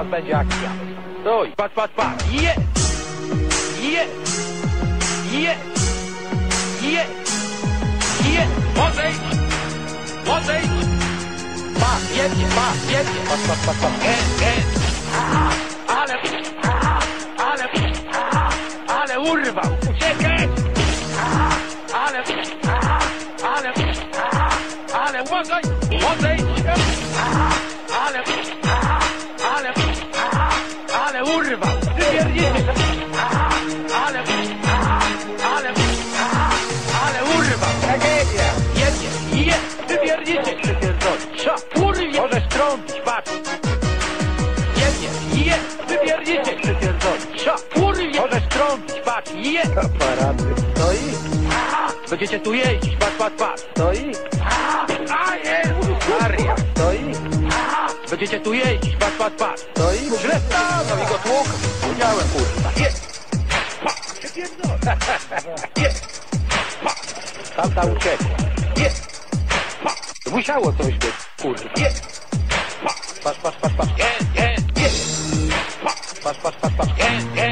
Teraz będzie akcja. Stój, patrz, patrz, patrz. Jest! Jest! Jest! Jest! Jest! Odejdź! Odejdź! Patrz, jedzie, patrz, jedzie. Patrz, patrz, patrz, patrz. Jest, jest. Aha, Ale... aha, Ale... aha, Ale urwał! Uciekaj! Aha, Ale... aha, Ale... aha, Ale uważaj! Odejdź! Aha, Ale... aha, Jest! Aparaty. Stoi! Będziecie tu jeździć, patrz, patrz, patrz! Stoi. A jest! Maria! Stoi. Będziecie tu jeździć, patrz, patrz, patrz! Stoi. Źle stanął i go tłukł! Udziałem, kurwa! Jest! Pa! Przypierdolę! Jest! Pa! Tamta uciekła! Jest! Pa! Musiało coś być, kurwa! Jest! Pa! Patrz, patrz, patrz, patrz! Jest, jest, jest! Pa! Patrz, patrz, patrz, patrz! Jest, jest,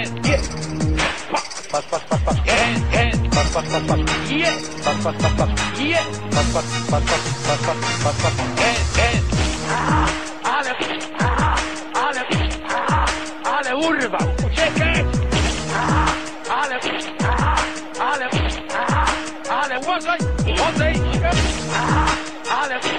pat pat pat je pat pat pat pat je pat pat pat pat pat pat pat pat e e ale ale ale urwa uciekaj ale ale ale uważaj odejdź ale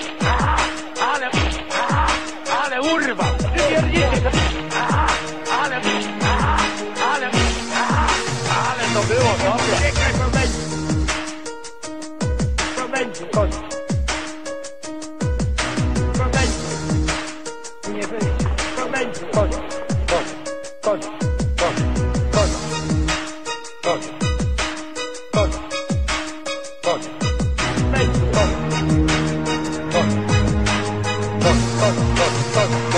Fuck.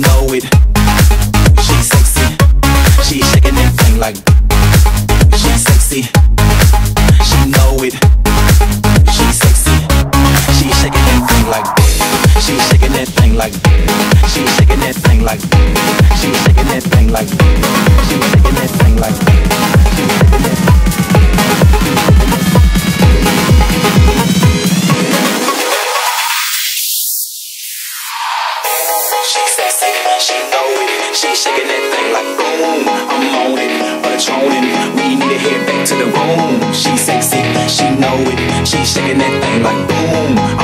Know it. She's sexy. She's shaking that thing like. She's sexy. She know it. She's sexy. She's shaking that thing like. She's shaking that thing like. She's shaking that thing like. She's shaking that thing like. She's shaking that thing like. She's shaking that. Sexy, she know it. She's shaking that thing like boom. I'm on it, patroning. We need to head back to the room. She's sexy, she know it. She's shaking that thing like boom.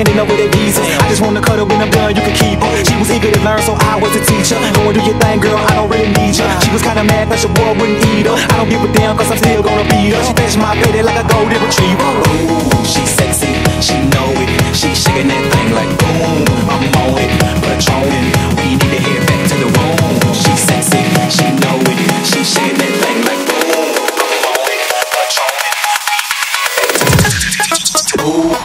Handing over that visa. I just wanna her when I'm done, you can keep her. She was eager to learn, so I was a teacher. Go and do your thing, girl, I don't really need you. She was kinda mad cause your boy wouldn't eat her. I don't give a damn cause I'm still gonna beat her. She fetch my baby like a golden retriever. Ooh, she's sexy, she know it. She's shaking that thing like boom. I'm on it, patroning. We need to head back to the room. She's sexy, she know it. She's shaking that thing like boom. I'm on it, sexy.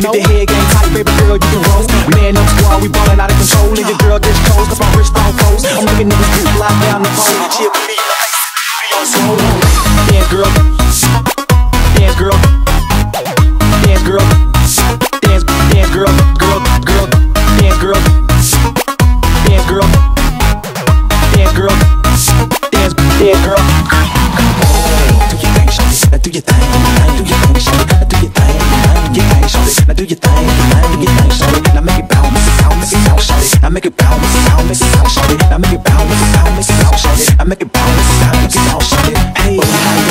If the head game tight, baby girl, you can roll. Man up squad, we ballin' out of control. And your girl gets chose, cause my wrist on pose. I'm making niggas do fly down the pole. Chill with me, be on swole. girl. Dance, girl. Dance, girl. Dance, dance, girl. Girl, girl. Dance, girl. Dance, girl. Dance, girl. Dance, dance, girl. Do your thing, do your thing. Now make it bounce, bounce, bounce, shawty. Now make it bounce, bounce, bounce, shawty. Now make it bounce, bounce, bounce, shawty. Hey,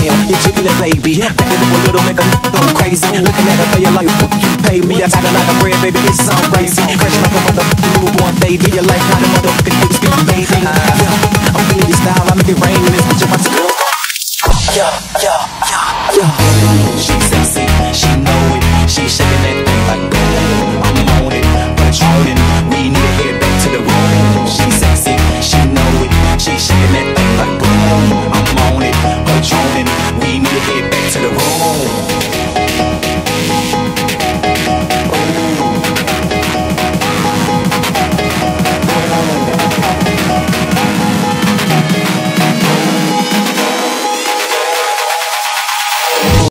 damn, you jiggling, baby. Back it up a little, make a go crazy. Looking at her for your life, you pay me. I got a lot of bread, baby. It's so crazy. Crashing like a motherfucking newborn baby. Your life kind of motherfucking